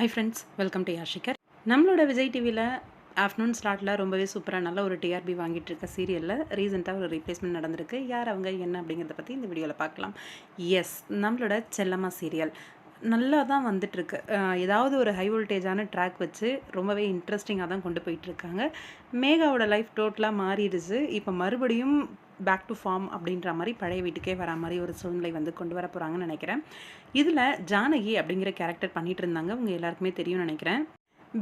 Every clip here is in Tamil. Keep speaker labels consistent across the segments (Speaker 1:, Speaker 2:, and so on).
Speaker 1: ஹை ஃப்ரெண்ட்ஸ் வெல்கம் டு யாஷிகர் நம்மளோட விஜய் டிவியில் ஆஃப்டர்நூன் ஸ்லாட்டில் ரொம்பவே சூப்பராக நல்ல ஒரு டிஆர்பி வாங்கிட்டு இருக்க சீரியலில் ரீசெண்டாக ஒரு ரீப்ளேஸ்மெண்ட் நடந்திருக்கு. யார் அவங்க என்ன அப்படிங்கிறத பற்றி இந்த வீடியோவில் பார்க்கலாம். எஸ் நம்மளோட செல்லம்மா சீரியல் நல்லா தான் வந்துட்டுருக்கு ஏதாவது ஒரு ஹை வோல்டேஜான ட்ராக் வச்சு ரொம்பவே இன்ட்ரெஸ்டிங்காக தான் கொண்டு போயிட்டுருக்காங்க மேகாவோட லைஃப் டோட்டலாக மாறிடுச்சு. இப்போ மறுபடியும் பேக் டு ஃபார்ம் அப்படின்ற மாதிரி பழைய வீட்டுக்கே வரா மாதிரி ஒரு சூழ்நிலை வந்து கொண்டு வர போகிறாங்கன்னு நினைக்கிறேன். இதில் ஜானகி அப்படிங்கிற கேரக்டர் பண்ணிகிட்டு இருந்தாங்க. உங்கள் எல்லாருக்குமே தெரியும்னு நினைக்கிறேன்.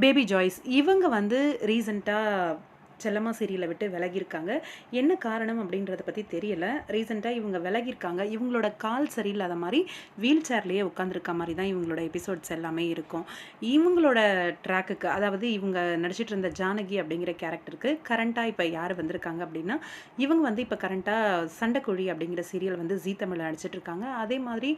Speaker 1: பேபி ஜாய்ஸ் இவங்க வந்து ரீசண்டாக செல்லம்மா சீரியலை விட்டு விலகியிருக்காங்க. என்ன காரணம் அப்படின்றத பற்றி தெரியல. ரீசெண்டாக இவங்க விலகியிருக்காங்க. இவங்களோட கால் சரியில்லாத மாதிரி வீல் சேர்லேயே உட்காந்துருக்க மாதிரி தான் இவங்களோட எபிசோட்ஸ் எல்லாமே இருக்கும். இவங்களோட ட்ராக்குக்கு அதாவது இவங்க நடிச்சிட்டு இருந்த ஜானகி அப்படிங்கிற கேரக்டருக்கு கரண்ட்டாக இப்போ யார் வந்திருக்காங்க அப்படின்னா இவங்க வந்து இப்போ கரண்ட்டாக சண்டைக்குழி அப்படிங்கிற சீரியல் வந்து ஜீ தமிழில் நடிச்சிட்டு இருக்காங்க. அதே மாதிரி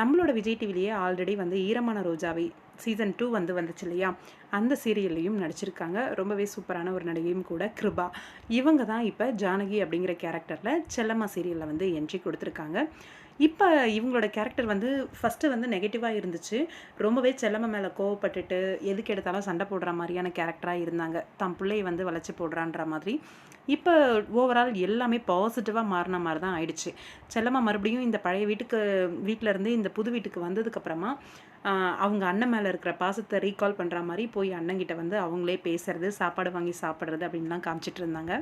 Speaker 1: நம்மளோட விஜய் டிவிலேயே ஆல்ரெடி வந்து ஈரமான ரோஜாவை சீசன் டூ வந்து வந்துச்சு இல்லையா? அந்த சீரியல்லையும் நடிச்சிருக்காங்க. ரொம்பவே சூப்பரான ஒரு நடிகையும் கூட கிருபா. இவங்க தான் இப்போ ஜானகி அப்படிங்கிற கேரக்டரில் செல்லம்மா சீரியலில் வந்து என்ட்ரி கொடுத்துருக்காங்க. இப்போ இவங்களோட கேரக்டர் வந்து ஃபஸ்ட்டு வந்து நெகட்டிவாக இருந்துச்சு. ரொம்பவே செல்லம்மா மேலே கோவப்பட்டுட்டு எதுக்கு எடுத்தாலும் சண்டை போடுற மாதிரியான கேரக்டராக இருந்தாங்க. தம் பிள்ளையை வந்து வளைச்சி போடுறான்ற மாதிரி. இப்போ ஓவரால் எல்லாமே பாசிட்டிவாக மாறின மாதிரி தான் ஆயிடுச்சு. செல்லம்மா மறுபடியும் இந்த பழைய வீட்டுக்கு வீட்டில் இருந்து இந்த புது வீட்டுக்கு வந்ததுக்கப்புறமா அவங்க அண்ணன் மேலே இருக்கிற பாசத்தை ரீகால் பண்ணுற மாதிரி போய் அண்ணங்கிட்ட வந்து அவங்களே பேசுறது சாப்பாடு வாங்கி சாப்பிட்றது அப்படின்லாம் காமிச்சிட்டு இருந்தாங்க.